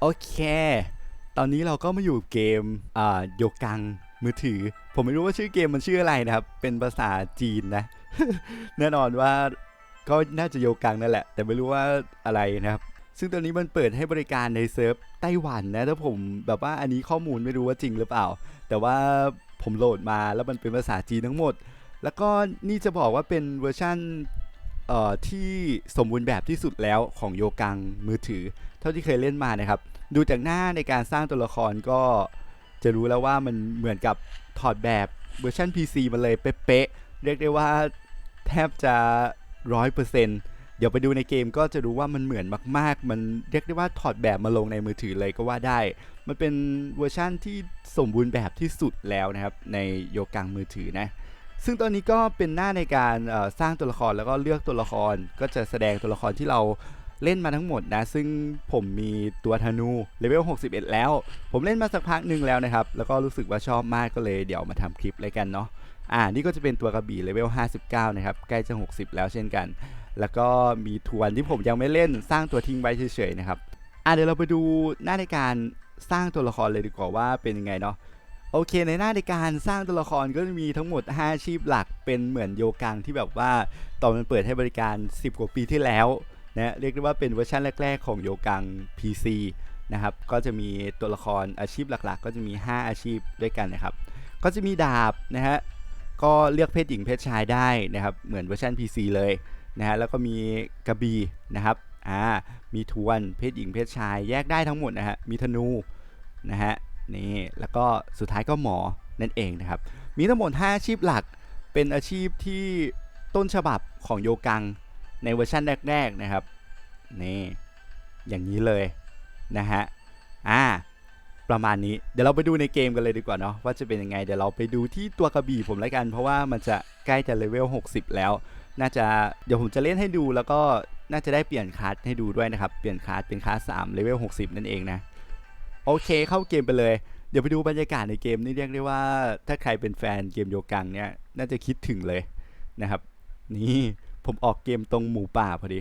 โอเค ตอนนี้เราก็มาอยู่เกมอ่าโยกังมือถือ ผมไม่รู้ว่าชื่อเกมมันชื่ออะไรนะครับ เป็นภาษาจีนนะ แน่นอนว่าก็น่าจะโยกังนั่นแหละ แต่ไม่รู้ว่าอะไรนะครับ ซึ่งตอนนี้มันเปิดให้บริการในเซิร์ฟไต้หวันนะ ถ้าผมแบบว่าอันนี้ข้อมูลไม่รู้ว่าจริงหรือเปล่า แต่ว่าผมโหลดมาแล้วมันเป็นภาษาจีนทั้งหมด แล้วก็นี่จะบอกว่าเป็นเวอร์ชั่น เอ่อที่สมบูรณ์แบบที่สุดแล้วของโยกังมือถือ เท่าที่เคยเล่นมานะครับ ดูจากหน้าในการสร้างตัวละครก็จะรู้แล้วว่ามันเหมือนกับถอดแบบเวอร์ชัน PC มาเลยเป๊ะๆเรียกได้ว่าแทบจะร้อยเปอร์เซ็นต์เดี๋ยวไปดูในเกมก็จะรู้ว่ามันเหมือนมาก ๆ มันเรียกได้ว่าถอดแบบมาลงในมือถือเลยก็ว่าได้ มันเป็นเวอร์ชั่นที่สมบูรณ์แบบที่สุดแล้วนะครับในโยกังมือถือนะ ซึ่งตอนนี้ก็เป็นหน้าในการสร้างตัวละครแล้วก็เลือกตัวละครก็จะแสดงตัวละครที่เราเล่นมาทั้งหมดนะ ซึ่งผมมีตัวธนูเลเวล 61 แล้ว ผมเล่นมาสักพักหนึ่งแล้วนะครับ แล้วก็รู้สึกว่าชอบมากก็เลยเดี๋ยวมาทำคลิปเลยกันเนาะอ่านี่ก็จะเป็นตัวกระบี่เลเวล 59 นะครับ ใกล้จะ 60 แล้วเช่นกัน แล้วก็มีทวนที่ผมยังไม่เล่นสร้างตัวทิ้งไว้เฉยๆนะครับอ่าเดี๋ยวเราไปดูหน้าในการสร้างตัวละครเลยดีกว่าว่าเป็นยังไงเนาะ โอเคในหน้าในการสร้างตัวละครก็จะมีทั้งหมด 5 อาชีพหลักเป็นเหมือนโยกังที่แบบว่าตอนมันเปิดให้บริการ 10 กว่าปีที่แล้วนะเรียกได้ว่าเป็นเวอร์ชันแรก ๆ ของโยกัง PC นะครับก็จะมีตัวละครอาชีพหลักๆ ก็จะมี 5 อาชีพด้วยกันนะครับ ก็จะมีดาบนะฮะก็เลือกเพศหญิงเพศชายได้นะครับเหมือนเวอร์ชัน PC เลยนะฮะแล้วก็มีกระบี่นะครับอ่ามีทวนเพศหญิงเพศชายแยกได้ทั้งหมดนะฮะมีธนูนะฮะ นี่แล้วก็สุดท้ายก็หมอนั่นเองนะครับ มีทั้งหมด 5 อาชีพหลักเป็นอาชีพที่ต้นฉบับของโยกังในเวอร์ชันแรก ๆนะครับนี่อย่างนี้เลยนะฮะอ่าประมาณนี้เดี๋ยวเราไปดูในเกมกันเลยดีกว่าเนาะว่าจะเป็นยังไงเดี๋ยวเราไปดูที่ตัวกระบี่ผมแล้วกัน เพราะว่ามันจะใกล้จะเลเวล 60 แล้ว น่าจะเดี๋ยวผมจะเล่นให้ดูแล้วก็น่าจะได้เปลี่ยนคลาสให้ดูด้วยนะครับ เปลี่ยนคลาสเป็นคลาส3เลเวล 60 นั่นเองนะ โอเคเข้าเกมไปเลย เดี๋ยวไปดูบรรยากาศในเกมนี่เรียกได้ว่าถ้าใครเป็นแฟนเกมโยกังเนี่ยน่าจะคิดถึงเลยนะครับ นี่ผมออกเกมตรงหมู่ป่าพอดี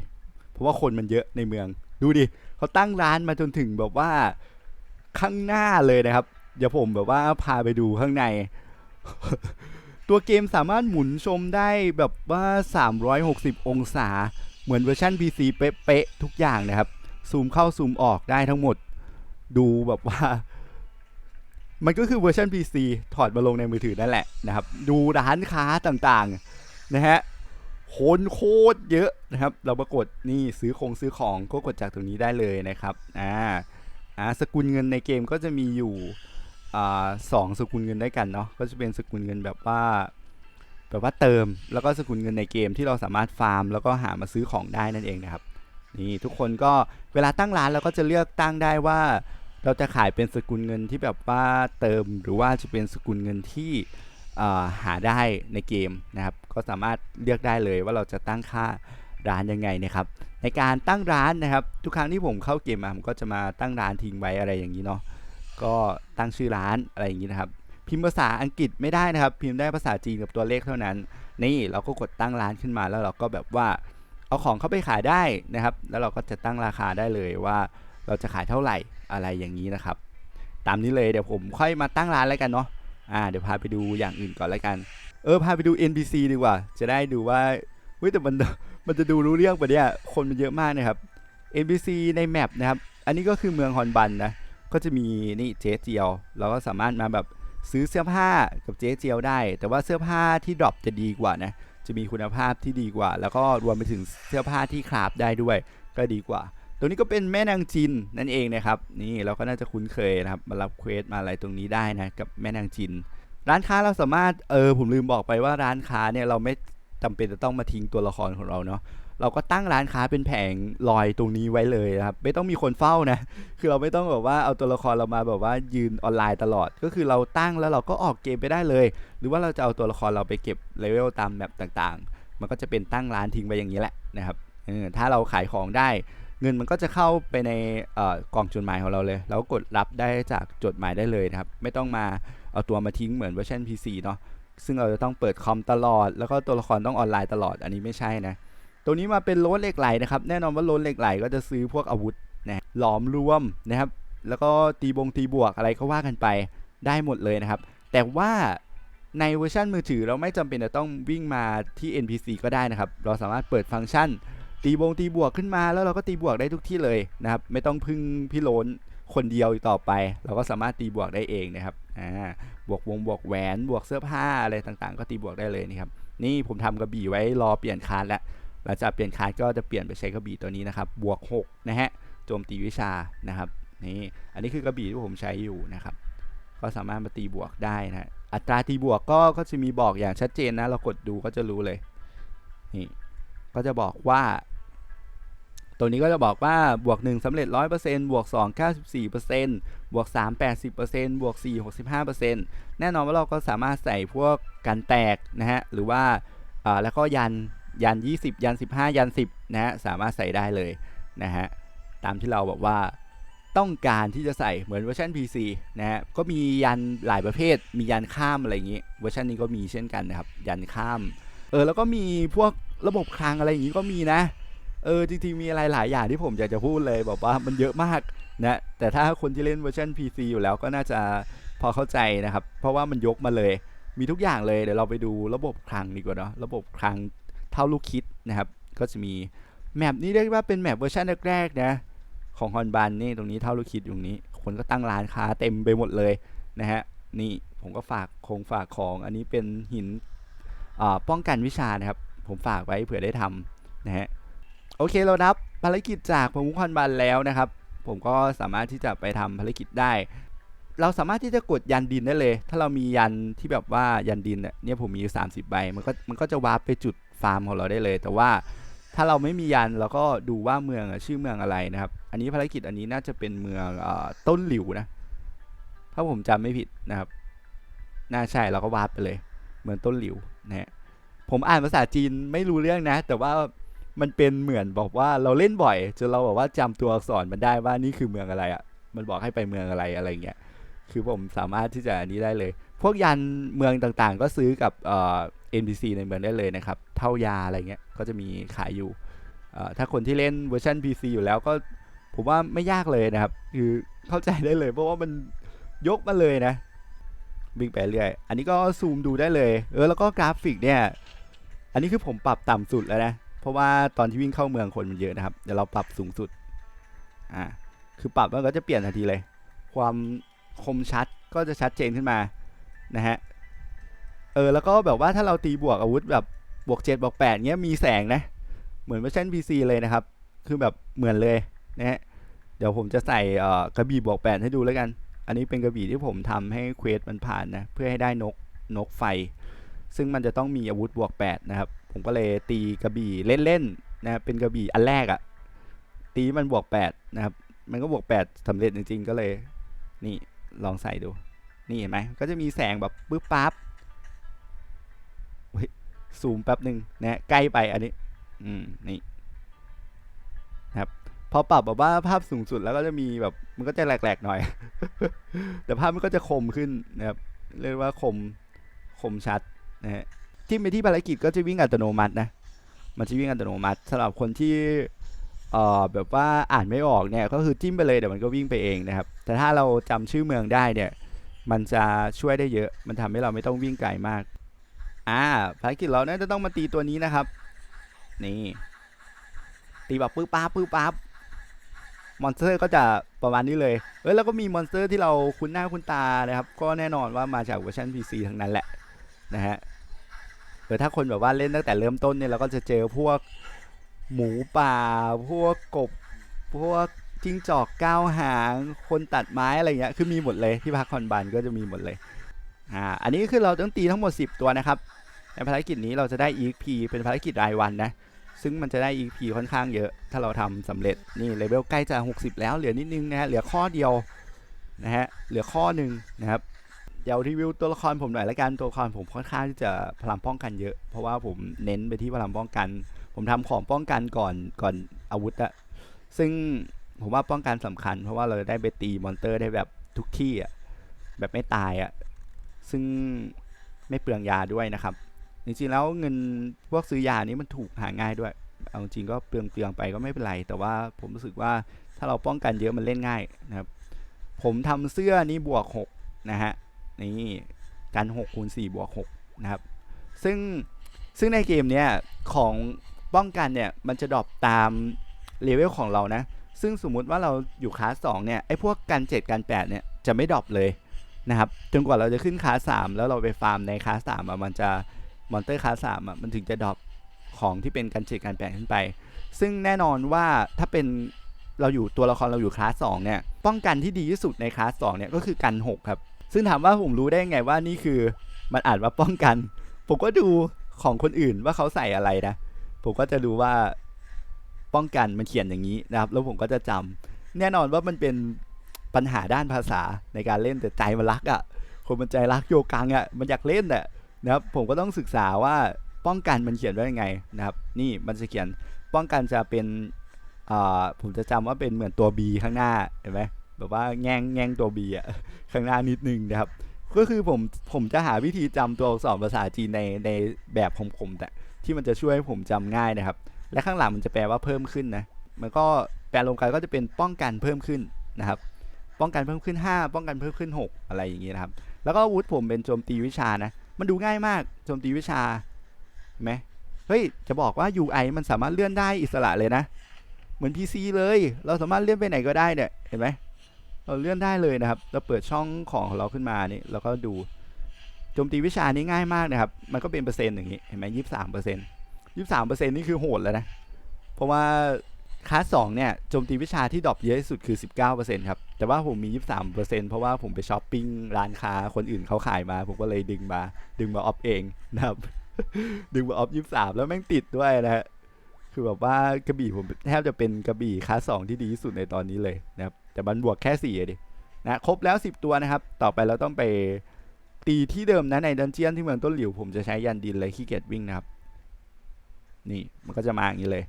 เพราะว่าคนมันเยอะในเมือง ดูดิเขาตั้งร้านมาจนถึงแบบว่าข้างหน้าเลยนะครับ เดี๋ยวผมแบบว่าพาไปดูข้างใน ตัวเกมสามารถหมุนชมได้แบบว่า 360 องศา เหมือนเวอร์ชัน PC เป๊ะๆทุกอย่างนะครับ ซูมเข้าซูมออกได้ทั้งหมด ดูแบบว่า มันก็คือเวอร์ชัน PC ถอดมาลงในมือถือนั่นแหละนะครับ ดูร้านค้าต่างๆ นะฮะคนโคตรเยอะนะครับ เราปรากฏนี่ซื้อคงซื้อของก็กดจากตรงนี้ได้เลยนะครับอ่าอ่าสกุลเงินในเกมก็จะมีอยู่อ่าสองสกุลเงินด้วยกันเนาะก็จะเป็นสกุลเงินแบบว่าแบบว่าเติม แล้วก็สกุลเงินในเกมที่เราสามารถฟาร์ม แล้วก็หามาซื้อของได้นั่นเองนะครับ นี่ทุกคนก็เวลาตั้งร้านเราก็จะเลือกตั้งได้ว่า เราจะขายเป็นสกุลเงินที่แบบว่าเติมหรือว่าจะเป็นสกุลเงินที่หาได้ในเกมนะครับ ก็สามารถเลือกได้เลยว่าเราจะตั้งค่าร้านยังไงนะครับ ในการตั้งร้านนะครับ ทุกครั้งที่ผมเข้าเกมมาผมก็จะมาตั้งร้านทิ้งไว้อะไรอย่างนี้เนาะก็ตั้งชื่อร้านอะไรอย่างนี้นะครับ พิมพ์ภาษาอังกฤษไม่ได้นะครับ พิมพ์ได้ภาษาจีนกับตัวเลขเท่านั้น นี่เราก็กดตั้งร้านขึ้นมาแล้วเราก็แบบว่า เอาของเข้าไปขายได้นะครับ แล้วเราก็จะตั้งราคาได้เลยว่าเราจะขายเท่าไหร่อะไรอย่างนี้นะครับ ตามนี้เลยเดี๋ยวผมค่อยมาตั้งร้านแล้วกันเนาะอ่าเดี๋ยวพาไปดูอย่างอื่นก่อนแล้วกัน เออพาไปดู NPC ดีกว่า จะได้ดูว่าเฮ้ยแต่มันมันจะดูรู้เรื่องปะเนี่ยคนมันเยอะมากนะครับ NPC ในแมปนะครับ อันนี้ก็คือเมืองฮอนบันนะ ก็จะมีนี่เจ๊เจียว เราก็สามารถมาแบบซื้อเสื้อผ้ากับเจ๊เจียวได้ แต่ว่าเสื้อผ้าที่ดรอปจะดีกว่านะ จะมีคุณภาพที่ดีกว่า แล้วก็รวมไปถึงเสื้อผ้าที่คราฟได้ด้วยก็ดีกว่าตรงนี้ก็เป็นแม่นางจินนั่นเองนะครับนี่เราก็น่าจะคุ้นเคยนะครับมารับเควสมาอะไรตรงนี้ได้นะกับแม่นางจิน ร้านค้าเราสามารถเออผมลืมบอกไปว่าร้านค้าเนี่ยเราไม่จำเป็นจะต้องมาทิ้งตัวละครของเราเนาะ เราก็ตั้งร้านค้าเป็นแผงลอยตรงนี้ไว้เลยนะครับ ไม่ต้องมีคนเฝ้านะ คือเราไม่ต้องแบบว่าเอาตัวละครเรามาแบบว่ายืนออนไลน์ตลอด ก็คือเราตั้งแล้วเราก็ออกเกมไปได้เลย หรือว่าเราจะเอาตัวละครเราไปเก็บเลเวลตามแบบต่างๆ มันก็จะเป็นตั้งร้านทิ้งไปอย่างนี้แหละนะครับถ้าเราขายของได้เงินมันก็จะเข้าไปในกล่องจดหมายของเราเลย แล้วกดรับได้จากจดหมายได้เลยนะครับ ไม่ต้องมาเอาตัวมาทิ้งเหมือนเวอร์ชัน PC เนาะ ซึ่งเราจะต้องเปิดคอมตลอด แล้วก็ตัวละครต้องออนไลน์ตลอด อันนี้ไม่ใช่นะ ตัวนี้มาเป็นโลดเหล็กไหลนะครับ แน่นอนว่าโลดเหล็กไหลก็จะซื้อพวกอาวุธนะหลอมรวมนะครับ แล้วก็ตีบงตีบวกอะไรก็ว่ากันไปได้หมดเลยนะครับ แต่ว่าในเวอร์ชันมือถือเราไม่จำเป็นจะต้องวิ่งมาที่ NPC ก็ได้นะครับ เราสามารถเปิดฟังก์ชัน ตีบงตีบวกขึ้นมา แล้วเราก็ตีบวกได้ทุกที่เลยนะครับ ไม่ต้องพึ่งพี่โลนคนเดียวต่อไป เราก็สามารถตีบวกได้เองนะครับ อ่า บวกวงบวกแหวน บวกเสื้อผ้าอะไรต่างๆ ก็ตีบวกได้เลยนี่ครับ นี่ผมทำกระบี่ไว้รอเปลี่ยนคาร์ดแล้ว หลังจากเปลี่ยนคาร์ดก็จะเปลี่ยนไปใช้กระบี่ตัวนี้นะครับ บวก 6 นะฮะ โจมตีวิชานะครับ นี่ อันนี้คือกระบี่ที่ผมใช้อยู่นะครับ ก็สามารถมาตีบวกได้นะฮะอัตราตีบวกก็ ก็จะมีบอกอย่างชัดเจนนะ เรากดดูก็จะรู้เลย นี่ ก็จะบอกว่า ตัวนี้ก็จะบอกว่า บวก 1สำเร็จ 100%บวก 2 94%บวก 3 80%บวก 4 65%แน่นอนว่าเราก็สามารถใส่พวกกันแตกนะฮะ หรือว่าแล้วก็ยัน ยัน 20 ยัน 15 ยัน 10 นะฮะ สามารถใส่ได้เลยนะฮะ ตามที่เราบอกว่าต้องการที่จะใส่เหมือนเวอร์ชัน PC นะฮะ ก็มียันหลายประเภท มียันข้ามอะไรอย่างนี้ เวอร์ชันนี้ก็มีเช่นกันนะครับ ยันข้าม เออ แล้วก็มีพวกระบบคลังอะไรอย่างนี้ก็มีนะ เออ จริงๆ มีอะไรหลายอย่างที่ผมอยากจะพูดเลยบอกว่ามันเยอะมากนะ แต่ถ้าคนที่เล่นเวอร์ชัน PC อยู่แล้วก็น่าจะพอเข้าใจนะครับ เพราะว่ามันยกมาเลย มีทุกอย่างเลย เดี๋ยวเราไปดูระบบคลังดีกว่าเนาะ ระบบคลัง ท่าลูกคิดนะครับ ก็จะมีแมปนี้เรียกว่าเป็นแมปเวอร์ชันแรกๆนะของฮอนบันนี่ตรงนี้เท่าลูกคิดตรงนี้ คนก็ตั้งร้านค้าเต็มไปหมดเลยนะฮะนี่ผมก็ฝากคงฝากของอันนี้เป็นหินป้องกันวิชานะครับ ผมฝากไว้เผื่อได้ทำนะฮะโอเคเรารับภารกิจจากประมุขฮอนบันแล้วนะครับ ผมก็สามารถที่จะไปทำภารกิจได้ เราสามารถที่จะกดยันดินได้เลย ถ้าเรามียันที่แบบว่ายันดินเนี่ยเนี่ยผมมีอยู่30 ใบมันก็มันก็จะวาร์ปไปจุด ฟาร์มของเราได้เลย แต่ว่าถ้าเราไม่มียันเราก็ดูว่าเมืองชื่อเมืองอะไรนะครับ อันนี้ภารกิจอันนี้น่าจะเป็นเมืองอต้นหลิวนะ ถ้าผมจำไม่ผิดนะครับ น่าใช่เราก็วาร์ปไปเลย เมืองต้นหลิวนะฮะผมอ่านภาษาจีนไม่รู้เรื่องนะ แต่ว่ามันเป็นเหมือนบอกว่าเราเล่นบ่อยจนเราบอกว่าจำตัวอักษรมันได้ว่านี่คือเมืองอะไรอะ่ะ มันบอกให้ไปเมืองอะไรอะไรเงี้ย คือผมสามารถที่จะอันนี้ได้เลย พวกยันเมืองต่างๆ ก็ซื้อกับเอ่อ NPC ในเมืองได้เลยนะครับ เท่ายาอะไรเงี้ยก็จะมีขายอยู่ ถ้าคนที่เล่นเวอร์ชัน PC อยู่แล้วก็ผมว่าไม่ยากเลยนะครับ คือเข้าใจได้เลย เพราะว่ามันยกมาเลยนะวิ่งไปเรื่อย อันนี้ก็ซูมดูได้เลย เออแล้วก็กราฟิกเนี่ย อันนี้คือผมปรับต่ำสุดแล้วนะ เพราะว่าตอนที่วิ่งเข้าเมืองคนมันเยอะนะครับ เดี๋ยวเราปรับสูงสุด อ่า คือปรับมันก็จะเปลี่ยนทันทีเลย ความคมชัดก็จะชัดเจนขึ้นมา นะฮะ เออแล้วก็แบบว่าถ้าเราตีบวกอาวุธแบบบวกเจ็ดบวกแปดเงี้ยมีแสงนะ เหมือนเวอร์ชัน PC เลยนะครับ คือแบบเหมือนเลยนะฮะเดี๋ยวผมจะใส่กระบี่บวกแปดให้ดูแล้วกัน อันนี้เป็นกระบี่ที่ผมทำให้เควสมันผ่านนะ เพื่อให้ได้นกนกไฟ ซึ่งมันจะต้องมีอาวุธบวก8นะครับ ผมก็เลยตีกระบี่เล่นๆนะเป็นกระบี่อันแรกอะตีมันบวก8นะครับ มันก็บวก8สำเร็จจริงๆ ก็เลย นี่ลองใส่ดู นี่เห็นไหมก็จะมีแสงแบบปึ๊บปั๊บ ซูมแป๊บหนึ่งนะใกล้ไปอันนี้ อืมนี่ครับพอปรับแบบว่าภาพสูงสุดแล้วก็จะมีแบบ มันก็จะแหลกๆหน่อย แต่ภาพมันก็จะคมขึ้นนะครับเรียกว่าคมคมชัดนะฮะจิ้มไปที่ภารกิจก็จะวิ่งอัตโนมัตินะมันจะวิ่งอัตโนมัติสำหรับคนที่เอ่อแบบว่าอ่านไม่ออกเนี่ยก็คือจิ้มไปเลยเดี๋ยวมันก็วิ่งไปเองนะครับ แต่ถ้าเราจำชื่อเมืองได้เนี่ย มันจะช่วยได้เยอะ มันทำให้เราไม่ต้องวิ่งไกลมาก อ่าภารกิจเราน่าจะต้องมาตีตัวนี้นะครับ นี่ ตีแบบปื้อป๊าบปื้อป๊าบมอนสเตอร์ก็จะประมาณนี้เลยเอ้ยแล้วก็มีมอนสเตอร์ที่เราคุ้นหน้าคุ้นตานะครับ ก็แน่นอนว่ามาจากเวอร์ชัน PC ทั้งนั้นแหละนะฮะหรือถ้าคนแบบว่าเล่นตั้งแต่เริ่มต้นเนี่ยเราก็จะเจอพวกหมูป่า พวกกบ พวกจิ้งจอกก้าวหาง คนตัดไม้อะไรเงี้ย คือมีหมดเลยที่พักคอนบันก็จะมีหมดเลย อ่า อันนี้คือเราต้องตีทั้งหมด 10 ตัวนะครับ ในภารกิจนี้เราจะได้ EXP เป็นภารกิจรายวันนะ ซึ่งมันจะได้ EXP ค่อนข้างเยอะ ถ้าเราทำสำเร็จ นี่เลเวลใกล้จะ 60 แล้ว เหลือนิดนึงนะฮะ เหลือข้อเดียวนะฮะ เหลือข้อหนึ่งนะครับ เดี๋ยวรีวิวตัวละครผมหน่อยละกัน ตัวละครผมค่อนข้างที่จะพลังป้องกันเยอะ เพราะว่าผมเน้นไปที่พลังป้องกัน ผมทำของป้องกันก่อน ก่อนอาวุธอะซึ่งผมว่าป้องกันสำคัญ เพราะว่าเราได้ไปตีมอนเตอร์ได้แบบทุกที่อะแบบไม่ตายอะซึ่งไม่เปลืองยาด้วยนะครับ จริงๆแล้วเงินพวกซื้อยานี้มันถูกหาง่ายด้วย เอาจริงก็เปลืองเปลืองไปก็ไม่เป็นไร แต่ว่าผมรู้สึกว่าถ้าเราป้องกันเยอะมันเล่นง่ายนะครับ ผมทำเสื้อนี่บวก6นะฮะนี่กัน6คูณ4บวก6นะครับ ซึ่งซึ่งในเกมเนี้ยของป้องกันเนี่ยมันจะดรอปตามเลเวลของเรานะ ซึ่งสมมุติว่าเราอยู่คลาส2เนี่ยไอ้พวกกัน7กัน8เนี่ยจะไม่ดรอปเลยนะครับจนกว่าเราจะขึ้นคลาส3แล้วเราไปฟาร์มในคลาส3อะมันจะ มอนเตอร์คลาส3อะมันถึงจะดรอปของที่เป็นกัน7กัน8ขึ้นไป ซึ่งแน่นอนว่าถ้าเป็นเราอยู่ตัวละครเราอยู่คลาส2เนี่ยป้องกันที่ดีที่สุดในคลาส2เนี่ยก็คือกัน6ครับ ซึ่งถามว่าผมรู้ได้ไงว่านี่คือมันอ่านว่าป้องกัน ผมก็ดูของคนอื่นว่าเขาใส่อะไรนะ ผมก็จะดูว่าป้องกันมันเขียนอย่างนี้นะครับ แล้วผมก็จะจำแน่นอนว่ามันเป็นปัญหาด้านภาษาในการเล่นแต่ใจมันรักอะ่ะคนมันใจรักโยกังอะ่ะมันอยากเล่นอะ นะครับผมก็ต้องศึกษาว่าป้องกันมันเขียนว่ายังไงนะครับ นี่มันจะเขียนป้องกันจะเป็นผมจะจำว่าเป็นเหมือนตัว B ข้างหน้าเห็นไหมแบบว่าแง่งแง่งตัว B อะข้างหน้านิดนึงนะครับ ก็คือผมผมจะหาวิธีจำตัวอักษรภาษาจีนในในแบบของผมแต่ที่มันจะช่วยให้ผมจำง่ายนะครับ และข้างหลังมันจะแปลว่าเพิ่มขึ้นนะมันก็แปลลงกันก็จะเป็นป้องกันเพิ่มขึ้นนะครับ ป้องกันเพิ่มขึ้น 5 ป้องกันเพิ่มขึ้น 6 อะไรอย่างนี้นะครับ แล้วก็อาวุธผมเป็นโจมตีวิชานะ มันดูง่ายมากโจมตีวิชาไหมเฮ้ย จะบอกว่า UI มันสามารถเลื่อนได้อิสระเลยนะ เหมือน PC เลย เราสามารถเลื่อนไปไหนก็ได้เนี่ย เห็นไหมเราเลื่อนได้เลยนะครับ เราเปิดช่องของของเราขึ้นมานี่เราก็ดูโจมตีวิชานี้ง่ายมากนะครับ มันก็เป็นเปอร์เซ็นต์อย่างนี้ เห็นไหมยี่สิบสามเปอร์เซ็นต์ยี่สิบสามเปอร์เซ็นต์นี่คือโหดแล้วนะ เพราะว่า คลาสสองเนี่ยโจมตีวิชาที่ดรอปเยอะที่สุดคือ 19%ครับ แต่ว่าผมมี 23%เพราะว่าผมไปช้อปปิ้งร้านค้าคนอื่นเขาขายมา ผมก็เลยดึงมา ดึงมาออฟเองนะครับ ดึงมาออฟ23 แล้วแม่งติดด้วยนะฮะคือแบบว่ากระบี่ผมแทบจะเป็นกระบี่คลาสสองที่ดีที่สุดในตอนนี้เลยนะครับ แต่มันบวกแค่4อะดินะครบแล้ว 10 ตัวนะครับ ต่อไปเราต้องไปตีที่เดิมนะในดันเจียนที่เมืองต้นหลิวผมจะใช้ยันดินเลยขี้เกียจวิ่งนะครับ นี่มันก็จะมาอย่างนี้เลย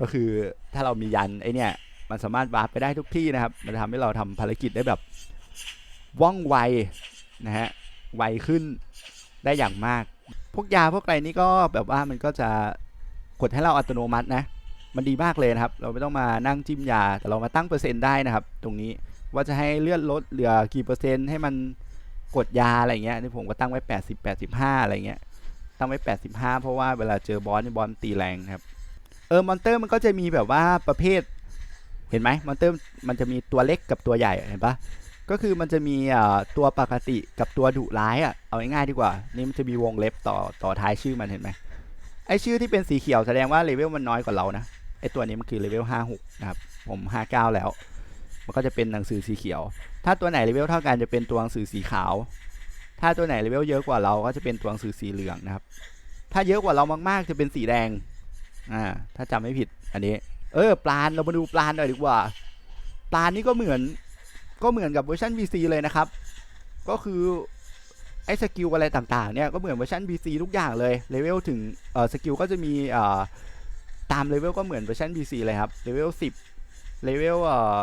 ก็คือถ้าเรามียันไอเนี่ยมันสามารถวาร์ปไปได้ทุกที่นะครับ มันทำให้เราทำภารกิจได้แบบว่องไวนะฮะไวขึ้นได้อย่างมาก พวกยาพวกอะไรนี่ก็แบบว่ามันก็จะกดให้เราอัตโนมัตินะ มันดีมากเลยนะครับ เราไม่ต้องมานั่งจิ้มยา แต่เรามาตั้งเปอร์เซ็นต์ได้นะครับ ตรงนี้ว่าจะให้เลื่อนลดเหลือกี่เปอร์เซ็นต์ให้มันกดยาอะไรเงี้ยนี่ผมก็ตั้งไว้ 80 85 อะไรเงี้ย ตั้งไว้ 85 เพราะว่าเวลาเจอบอสนี่บอสตีแรงครับ เออมอนเตอร์มันก็จะมีแบบว่าประเภท เห็นไหมมอนเตอร์มันจะมีตัวเล็กกับตัวใหญ่เห็นปะก็คือมันจะมีตัวปกติกับตัวดุร้ายอะเอาง่ายๆดีกว่า นี่มันจะมีวงเล็บต่อต่อท้ายชื่อมันเห็นไหมไอชื่อที่เป็นสีเขียวแสดงว่าเลเวลมันน้อยกว่าเรานะไอตัวนี้มันคือเลเวล56นะครับผม59แล้ว มันก็จะเป็นหนังสือสีเขียว ถ้าตัวไหนเลเวลเท่ากันจะเป็นตัวหนังสือสีขาว ถ้าตัวไหนเลเวลเยอะกว่าเราก็จะเป็นตัวหนังสือสีเหลืองนะครับ ถ้าเยอะกว่าเรามากๆจะเป็นสีแดง อ่าถ้าจำไม่ผิดอันนี้ เออปลานเรามาดูปลานหน่อยดีกว่า ปลานนี่ก็เหมือนก็เหมือนกับเวอร์ชัน VC เลยนะครับ ก็คือไอ้สกิลอะไรต่างๆเนี่ยก็เหมือนเวอร์ชัน VC ทุกอย่างเลยเลเวลถึงเออสกิลก็จะมีเอ่อตามเลเวลก็เหมือนเวอร์ชัน VC เลยครับเลเวล10เลเวลเอ่อ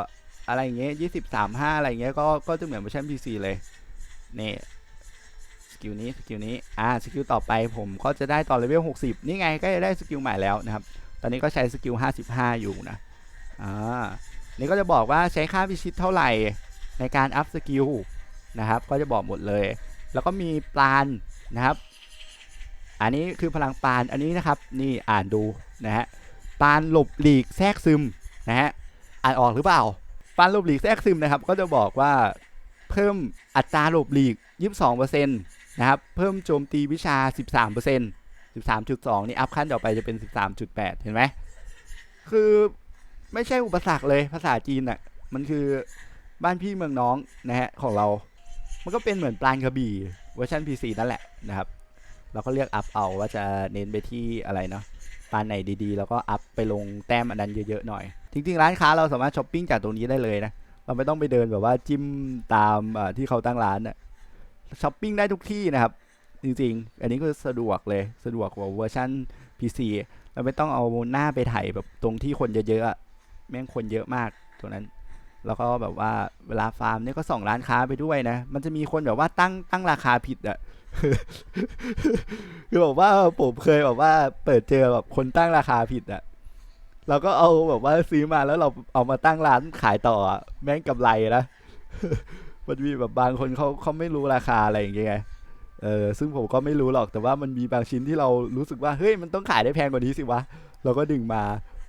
อะไรอย่างเงี้ยยี่สิบสามห้าอะไรอย่างเงี้ยก็ก็จะเหมือนเวอร์ชัน VC เลยนี่ส กิลนี้สกิลนี้อ่าสกิลต่อไปผมก็จะได้ตอนเลเวล60 นี่ไงก็จะได้สกิลใหม่แล้วนะครับ ตอนนี้ก็ใช้สกิล55 อยู่นะอ่านี่ก็จะบอกว่าใช้ค่าพิชิตเท่าไหร่ในการอัพสกิลนะครับ ก็จะบอกหมดเลย แล้วก็มีปาณนะครับ อันนี้คือพลังปาณอันนี้นะครับนี่อ่านดูนะฮะปาณหลบหลีกแทรกซึมนะฮะอ่านออกหรือเปล่าปาณหลบหลีกแทรกซึมนะครับ ก็จะบอกว่าเพิ่มอัตราหลบหลีก 22%น นะครับ เพิ่มโจมตีวิชา 13% 13.2 นี่ อัพขั้นต่อไปจะเป็น 13.8 เห็นไหม คือไม่ใช่อุปสรรคเลยภาษาจีนอะ มันคือบ้านพี่เมืองน้องนะฮะของเรา มันก็เป็นเหมือนปลานกระบี่เวอร์ชัน PC นั่นแหละนะครับ เราก็เลือกอัพเอาว่าจะเน้นไปที่อะไรเนาะปลานไหนดีๆ แล้วก็อัพไปลงแต้มอันนั้นเยอะๆหน่อย จริงๆ ร้านค้าเราสามารถช้อปปิ้งจากตรงนี้ได้เลยนะ เราไม่ต้องไปเดินแบบว่าจิ้มตามที่เขาตั้งร้านอะ ช้อปปิ้งได้ทุกที่นะครับ จริงๆ อันนี้ก็สะดวกเลยสะดวกกว่าเวอร์ชัน PC เราไม่ต้องเอาหน้าไปถ่ายแบบตรงที่คนเยอะๆแม่งคนเยอะมากตรงนั้น แล้วก็แบบว่าเวลาฟาร์มเนี่ยก็ส่องร้านค้าไปด้วยนะ มันจะมีคนแบบว่าตั้งตั้งราคาผิดอะคือแบบว่าผมเคยแบบว่าเปิดเจอแบบคนตั้งราคาผิดอะเราก็เอาแบบว่าซื้อมาแล้วเราเอามาตั้งร้านขายต่อแม่งกำไรนะ มันมีแบบบางคนเขาเขาไม่รู้ราคาอะไรอย่างเงี้ยเออซึ่งผมก็ไม่รู้หรอกแต่ว่ามันมีบางชิ้นที่เรารู้สึกว่าเฮ้ยมันต้องขายได้แพงกว่านี้สิวะเราก็ดึงมา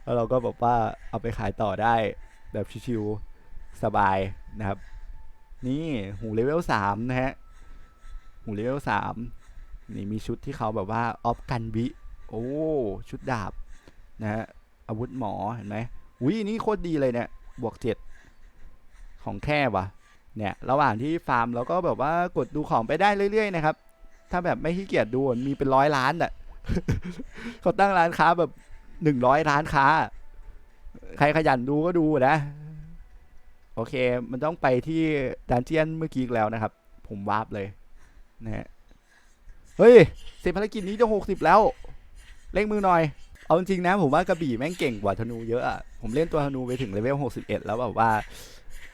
แล้วเราก็แบบว่าเอาไปขายต่อได้แบบชิวๆสบายนะครับ นี่หูเลเวลสามนะฮะหูเลเวลสามนี่มีชุดที่เขาแบบว่าออฟกันบิโอ้ชุดดาบนะฮะอาวุธหมอเห็นไหมอุ้ยนี่โคตรดีเลยเนี่ยบวกเจ็ดของแค่วะ เนี่ยระหว่างที่ฟาร์มเราก็แบบว่ากดดูของไปได้เรื่อยๆนะครับ ถ้าแบบไม่ขี้เกียจดูมีเป็นร้อยล้านอะเขาตั้งร้านค้าแบบหนึ่งร้อยร้านค้า ใครขยันดูก็ดูนะ โอเค มันต้องไปที่ดันเจียนเมื่อกี้แล้วนะครับ ผมวาร์ปเลยนะฮะเฮ้ยเสร็จภารกิจนี้จะหกสิบแล้วเร่งมือหน่อย เอาจริงๆนะ ผมว่ากระบี่แม่งเก่งกว่าธนูเยอะอะผมเล่นตัวธนูไปถึงเลเวลหกสิบเอ็ดแล้วแบบว่า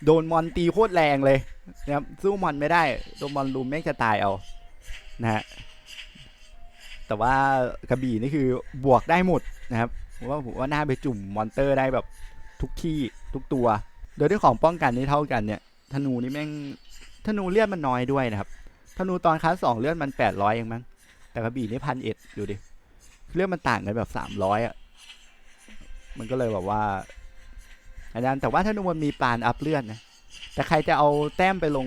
โดนมอนตีโคตรแรงเลยนะครับสู้มอนไม่ได้โดนมอนลุมแม่งจะตายเอานะฮะแต่ว่ากระบี่นี่คือบวกได้หมดนะครับผมว่าผมว่าน่าไปจุ่มมอนเตอร์ได้แบบทุกที่ทุกตัว โดยที่ของป้องกันนี่เท่ากันเนี่ยธนูนี่แม่งธนูเลือดมันน้อยด้วยนะครับธนูตอนคลาสสองเลือดมันแปดร้อยเองมั้งแต่กระบี่นี่พันเอ็ดดูดิเลือดมันต่างกันแบบสามร้อยอะมันก็เลยแบบว่า อันนั้นแต่ว่าธนูมันมีปานอัพเลือดนะแต่ใครจะเอาแต้มไปลง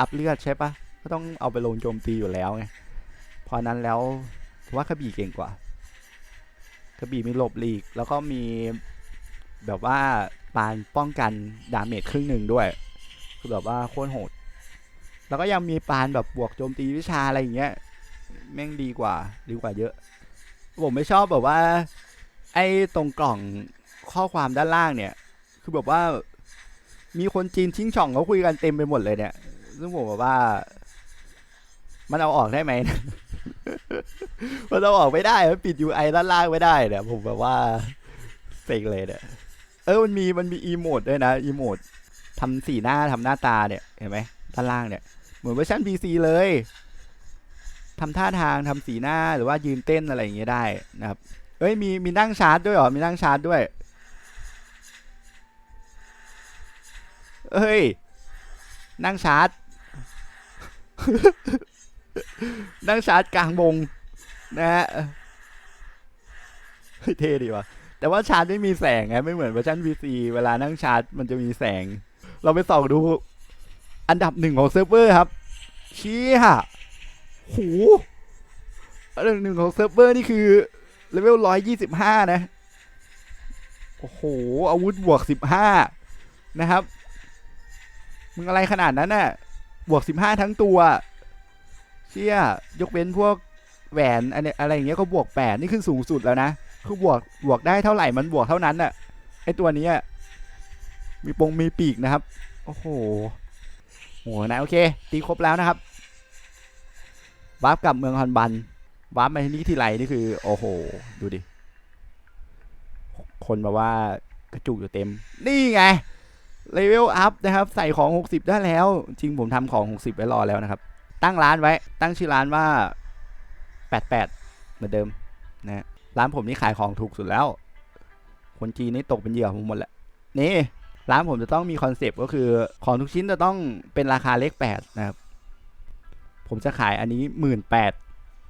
อัพเลือดใช่ปะก็ต้องเอาไปลงโจมตีอยู่แล้วไงพอนั้นแล้วว่ากระบี่เก่งกว่ากระบี่มีหลบหลีก แล้วก็มีแบบว่าปานป้องกันดาเมจครึ่งหนึ่งด้วยคือแบบว่าโคตรโหด แล้วก็ยังมีปานแบบบวกโจมตีวิชาอะไรอย่างเงี้ยแม่งดีกว่าดีกว่าเยอะ ผมไม่ชอบแบบว่า ไอ้ตรงกล่องข้อความด้านล่างเนี่ย คือแบบว่า มีคนจีนชิงช่องเขาคุยกันเต็มไปหมดเลยเนี่ย ซึ่งผมแบบว่า มันเอาออกได้ไหม มันเอาออกไม่ได้ มันปิด UI ด้านล่างไม่ได้เนี่ย ผมแบบว่าเซ็งเลยเนี่ย เออ มันมี มันมีอีโมดด้วยนะ อีโมดทำสีหน้าทำหน้าตาเนี่ย เห็นไหมด้านล่างเนี่ย เหมือนเวอร์ชัน PC เลยทำท่าทางทำสีหน้าหรือว่ายืนเต้นอะไรอย่างเงี้ยได้นะครับ เอ้ย มี มีนั่งชาร์จด้วยเหรอ มีนั่งชาร์จด้วย เอ้ย นั่งชาร์จ นั่งชาร์จกลางวงนะฮะเฮ้ยเท่ดีว่ะ แต่ว่าชาร์จไม่มีแสงไงไม่เหมือนเวอร์ชัน PC เวลานั่งชาร์จมันจะมีแสง เราไปส่องดูอันดับหนึ่งของเซิร์ฟเวอร์ครับ เชี่ยโหอันดับหนึ่งของเซิร์ฟเวอร์นี่คือเลเวลร้อยยี่สิบห้านะ โอ้โห อาวุธบวกสิบห้านะครับ มึงอะไรขนาดนั้นน่ะ บวกสิบห้าทั้งตัวเชี่ยยกเว้นพวกแหวนอันเนี้ยอะไรอย่างเงี้ยก็บวกแปดนี่คือสูงสุดแล้วนะ คือบวกบวกได้เท่าไหร่มันบวกเท่านั้นน่ะ ไอตัวนี้มีปงมีปีกนะครับ โอ้โหโหนะโอเค ตีครบแล้วนะครับวาร์ปกลับเมืองฮอนบันวาร์ปมาที่นี่ที่ไรนี่คือ โอ้โห ดูดิ คนแบบว่ากระจุกอยู่เต็ม นี่ไง เลเวลอัพนะครับใส่ของ 60 ได้แล้ว จริงผมทำของ 60 ไว้รอแล้วนะครับ ตั้งร้านไว้ตั้งชื่อร้านว่า 88 เหมือนเดิมนะฮะร้านผมนี่ขายของถูกสุดแล้ว คนจีนนี่ตกเป็นเหยื่อผมหมดแหละนี่ร้านผมจะต้องมีคอนเซปต์ก็คือของทุกชิ้นจะต้องเป็นราคาเลข8นะครับ ผมจะขายอันนี้หมื่นแปด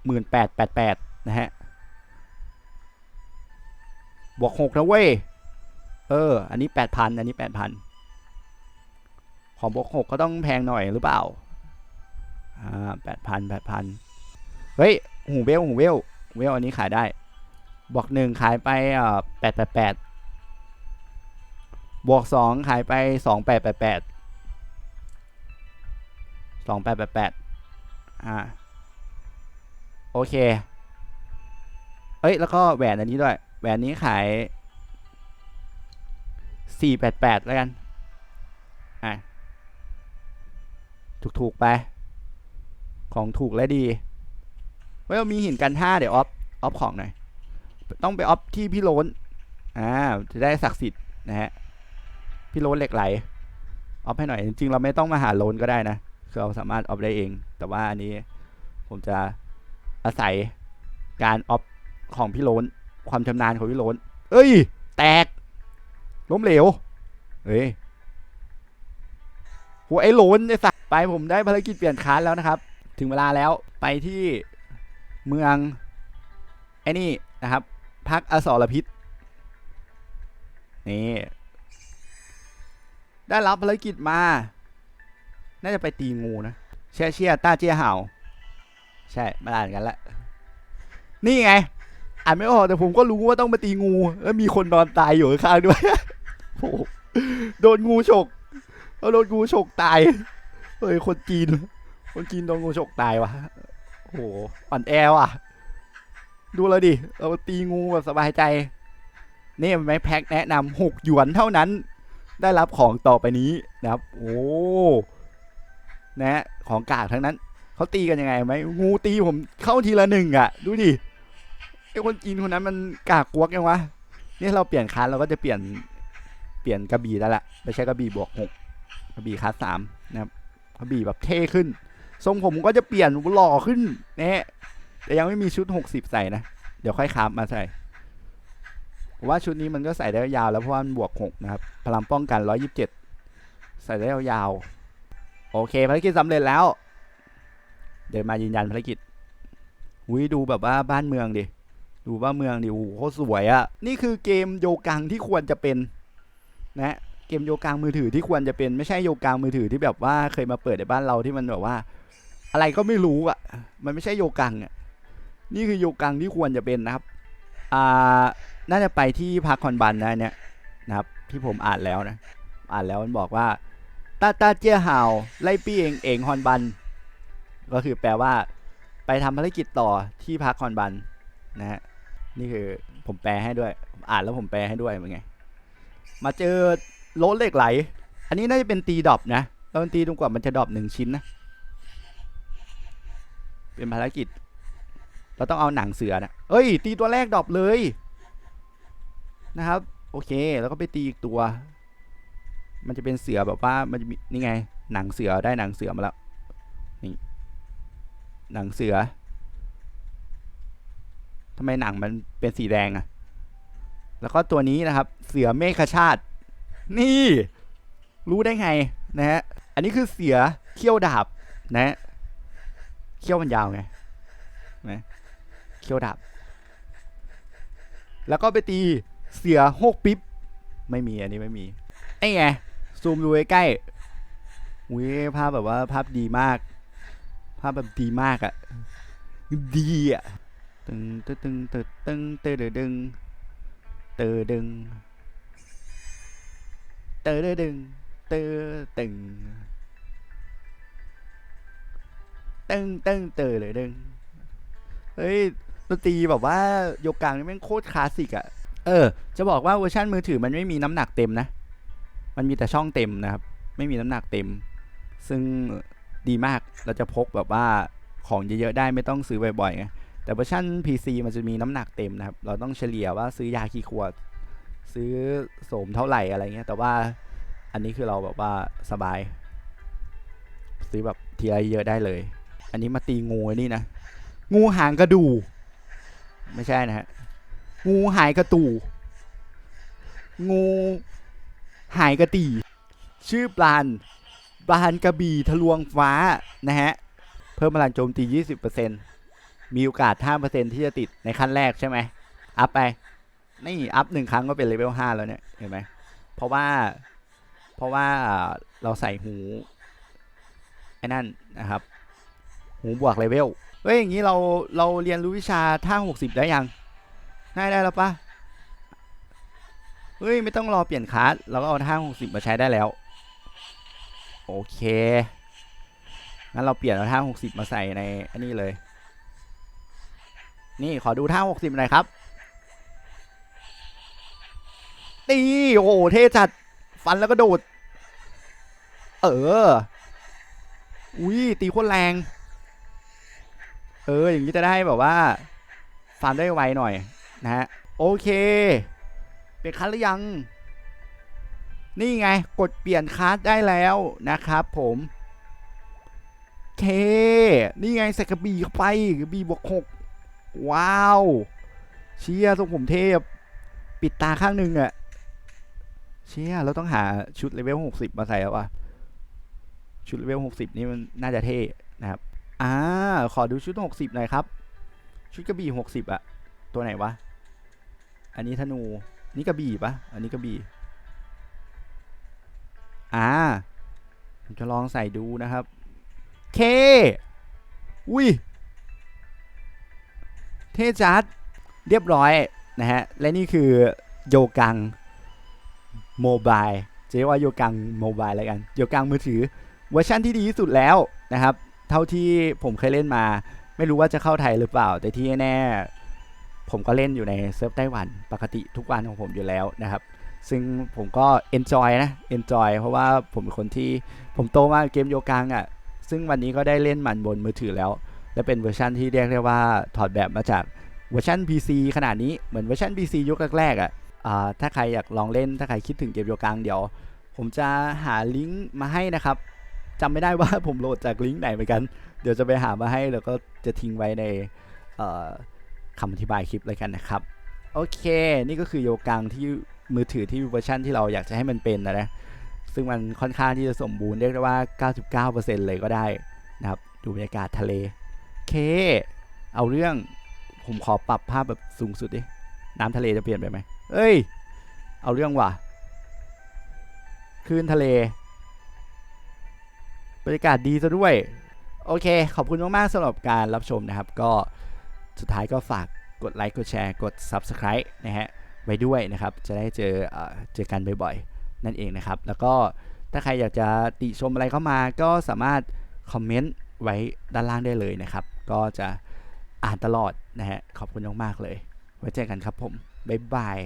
หมื่นแปดแปดแปดนะฮะบวกหกนะเว้ย เออ อันนี้แปดพัน อันนี้แปดพัน ของบวกหกก็ต้องแพงหน่อยหรือเปล่า อ่าแปดพันแปดพันเฮ้ย หูเวลหูเวลหูเวลอันนี้ขายได้ บวกหนึ่งขายไปอ่าแปดแปดแปดบวกสองขายไปสองแปดแปดแปดสองแปดแปดแปดอ่า โอเค เอ้ย แล้วก็แหวนอันนี้ด้วย แหวนนี้ขายสี่แปดแปดแล้วกัน ถูกๆไป ของถูกและดีเว้ยมีหินกันห้าเดี๋ยวออฟออฟของหน่อย ต้องไปออฟที่พี่โลนอ่าจะได้ศักดิ์สิทธิ์นะฮะพี่โลนเหล็กไหลออฟให้หน่อย จริงๆเราไม่ต้องมาหาโลนก็ได้นะคือเราสามารถออฟได้เอง แต่ว่าอันนี้ผมจะอาศัยการออฟของพี่โลนความชำนาญของพี่โลนเอ้ย แตกล้มเหลวเฮ้ย หัวไอ้โหลนไอ้สัสไปผมได้ภารกิจเปลี่ยนคลาสแล้วนะครับ ถึงเวลาแล้วไปที่เมือง ไอ้นี่นะครับ พักอสรพิษ นี่ ได้รับภารกิจมา น่าจะไปตีงูนะเชี่ยเชี่ยต้าเจี้ยเห่า ใช่มาอ่านกันละนี่ไง อ่านไม่ออกแต่ผมก็รู้ว่าต้องมาตีงู แล้วมีคนนอนตายอยู่ข้างด้วยโอ้โดนงูฉก แล้วโดนงูฉกตายเฮ้ยคนจีน คนจีนโดนงูฉกตายวะโอ้โหอ่อนแอว่ะ ดูแล้วดิเราตีงูแบบสบายใจ นี่ไหมแพ็คแนะนำหกหยวนเท่านั้น ได้รับของต่อไปนี้นะครับ โอ้นะของกากทั้งนั้นเขาตีกันยังไงไหมงูตีผมเข้าทีละหนึ่งอะ ดูดิไอ้คนจีนคนนั้นมันกากกวกยังวะนี่เราเปลี่ยนคันเราก็จะเปลี่ยนเปลี่ยนกระบี่แล้วล่ะไม่ใช่กระบี่บวกหก กระบี่คัสสามนะครับกระบี่แบบเท่ขึ้น ทรงผมก็จะเปลี่ยนหล่อขึ้นนะฮะแต่ยังไม่มีชุดหกสิบใส่นะ เดี๋ยวค่อยคาบมาใส่ว่าชุดนี้มันก็ใส่ได้ยาวแล้วเพราะว่ามันบวกหกนะครับ พลังป้องกันร้อยยิบเจ็ดใส่ได้ยาวโอเคภารกิจสำเร็จแล้ว เดินมายืนยันภารกิจวิดูแบบว่าบ้านเมืองดิ ดูว่าเมืองดิโอ้โหโคสวยอะ่ะ นี่คือเกมโยกังที่ควรจะเป็น นะ เกมโยกังมือถือที่ควรจะเป็นไม่ใช่โยกังมือถือที่แบบว่าเคยมาเปิดในบ้านเราที่มันแบบว่า อะไรก็ไม่รู้อะ มันไม่ใช่โยกังอะนี่คือโยกังที่ควรจะเป็นนะครับอ่าน่าจะไปที่พักคอนบันนะเนี่ยนะครับที่ผมอ่านแล้วนะ อ่านแล้วมันบอกว่าตาตาเจียหาวไล่ปี้เองเองฮอนบัน ก็คือแปลว่า ไปทำภารกิจต่อที่พักคอนบันนะฮะนี่คือผมแปลให้ด้วย อ่านแล้วผมแปลให้ด้วยเป็นไงมาเจอ โลเหล็กไหล อันนี้น่าจะเป็นตีดอปนะแล้วมันตีจนกว่ามันจะดอปหนึ่งชิ้นนะ เป็นภารกิจ เราต้องเอาหนังเสือนะเอ้ย ตีตัวแรกดอปเลย นะครับ โอเค แล้วก็ไปตีอีกตัว มันจะเป็นเสือแบบว่า มันจะมีนี่ไง หนังเสือได้หนังเสือมาแล้ว นี่ หนังเสือทำไมหนังมันเป็นสีแดงอะแล้วก็ตัวนี้นะครับ เสือเมฆชาติ นี่ รู้ได้ไงนะฮะ อันนี้คือเสียเขี้ยวดาบนะ เขี้ยวมันยาวไงนะเขี้ยวดาบ แล้วก็ไปตีเสียหกปิ๊บ ไม่มีอันนี้ไม่มีไอ้ไง ซูมดูใกล้อุ้ยภาพแบบว่าภาพดีมาก ภาพแบบดีมากอะดีอะตึงตึงตึงตึงตึงเตอดึงเตอดึง ตึงตึงตึตึงตึงตึงเตึงเลยตึงเฮ้ยดนตรีแบบว่าโยกกลางนี่แม่งโคตรคลาสสิกอะเออ จะบอกว่าเวอร์ชันมือถือมันไม่มีน้ำหนักเต็มนะ มันมีแต่ช่องเต็มนะครับ ไม่มีน้ำหนักเต็ม ซึ่งดีมากเราจะพกแบบว่าของเยอะๆได้ไม่ต้องซื้อบ่อยๆไงแต่เวอร์ชัน PC มันจะมีน้ำหนักเต็มนะครับ เราต้องเฉลี่ยว่าซื้อยากี่ขวด ซื้อโสมเท่าไหร่อะไรเงี้ย แต่ว่าอันนี้คือเราแบบว่าสบาย ซื้อแบบทีละเยอะได้เลย อันนี้มาตีงูนี่นะ งูหางกระดู ไม่ใช่นะฮะ งูหายกระตู งูหายกระตี ชื่อปลานบานกระบี่ทะลวงฟ้านะฮะ เพิ่มพลังโจมตี 20%มีโอกาส 5%ที่จะติดในขั้นแรกใช่ไหมอัพไป นี่อัพหนึ่งครั้งก็เป็นเลเวล5แล้วเนี่ยเห็นไหมเพราะว่าเพราะว่าเราใส่หูไอ้นั่นนะครับ หูบวกเลเวลเฮ้ยอย่างนี้เราเราเรียนรู้วิชาท่า60ได้ยังได้ได้แล้วปะเฮ้ยไม่ต้องรอเปลี่ยนคลาสเราก็เอาท่า60มาใช้ได้แล้วโอเคงั้นเราเปลี่ยนเอาท่าหกสิบมาใส่ในอันนี้เลย นี่ขอดูท่าหกสิบหน่อยครับ นี่โอ้โหเท่จัด ฟันแล้วก็โดด เออ อุ้ยตีโคตรแรง เออ อย่างนี้จะได้แบบว่าฟันได้ไวหน่อยนะฮะ โอเค เป็นคันหรือยัง นี่ไง กดเปลี่ยนคาร์ดได้แล้วนะครับผมเค นี่ไงใส่กระบี่เข้าไปกระบี่บวกหกว้าว เชียร์ทรงผมเทพ ปิดตาข้างหนึ่งอะ เชี่ยเราต้องหาชุดเลเวลหกสิบมาใส่แล้ววะชุดเลเวลหกสิบนี่มันน่าจะเท่นะครับอ่าขอดูชุดหกสิบหน่อยครับ ชุดกระบี่หกสิบอะตัวไหนวะ อันนี้ธนูนี่กระบี่ปะอันนี้กระบี่อ่าผมจะลองใส่ดูนะครับ เค อุ้ย เท่จัด เรียบร้อยนะฮะ และนี่คือโยกัง โมบายเรียว่าโยกังโมบายแล้วกันโยกังมือถือเวอร์ชันที่ดีที่สุดแล้วนะครับ เท่าที่ผมเคยเล่นมา ไม่รู้ว่าจะเข้าไทยหรือเปล่า แต่ที่แน่ผมก็เล่นอยู่ในเซิร์ฟไต้หวันปกติทุกวันของผมอยู่แล้วนะครับ ซึ่งผมก็ enjoy นะ enjoy เพราะว่าผมเป็นคนที่ผมโตมาเกมโยกังอะ่ะ ซึ่งวันนี้ก็ได้เล่นมันบนมือถือแล้ว และเป็นเวอร์ชันที่เรียกได้ว่าถอดแบบมาจากเวอร์ชัน PC ขนาดนี้เหมือนเวอร์ชัน PC ยุคแรกๆอะ่ะ ถ้าใครอยากลองเล่นถ้าใครคิดถึงเกมโยกังเดี๋ยว ผมจะหาลิงก์มาให้นะครับจำไม่ได้ว่าผมโหลดจากลิงก์ไหนเหมือนกัน เดี๋ยวจะไปหามาให้แล้วก็จะทิ้งไว้ในคำอธิบายคลิปเลยกันนะครับ โอเค นี่ก็คือโยกังที่มือถือที่เวอร์ชันที่เราอยากจะให้มันเป็นนะนะซึ่งมันค่อนข้างที่จะสมบูรณ์เรียกได้ว่า 99%เลยก็ได้นะครับ ดูบรรยากาศทะเลเค เอาเรื่องผมขอปรับภาพแบบสูงสุดดิ น้ำทะเลจะเปลี่ยนไปไหม เอ้ย เอาเรื่องว่ะคลื่นทะเล บรรยากาศดีซะด้วย โอเค ขอบคุณมากๆสำหรับการรับชมนะครับ ก็สุดท้ายก็ฝากกดไลค์ กดแชร์ กด Subscribe นะฮะ ไว้ด้วยนะครับ จะได้เจอเออเจอกันบ่อยๆ นั่นเองนะครับ แล้วก็ถ้าใครอยากจะติชมอะไรเข้ามา ก็สามารถคอมเมนต์ไว้ด้านล่างได้เลยนะครับ ก็จะอ่านตลอดนะฮะ ขอบคุณมากๆเลย ไว้เจอกันครับผม บ๊ายบาย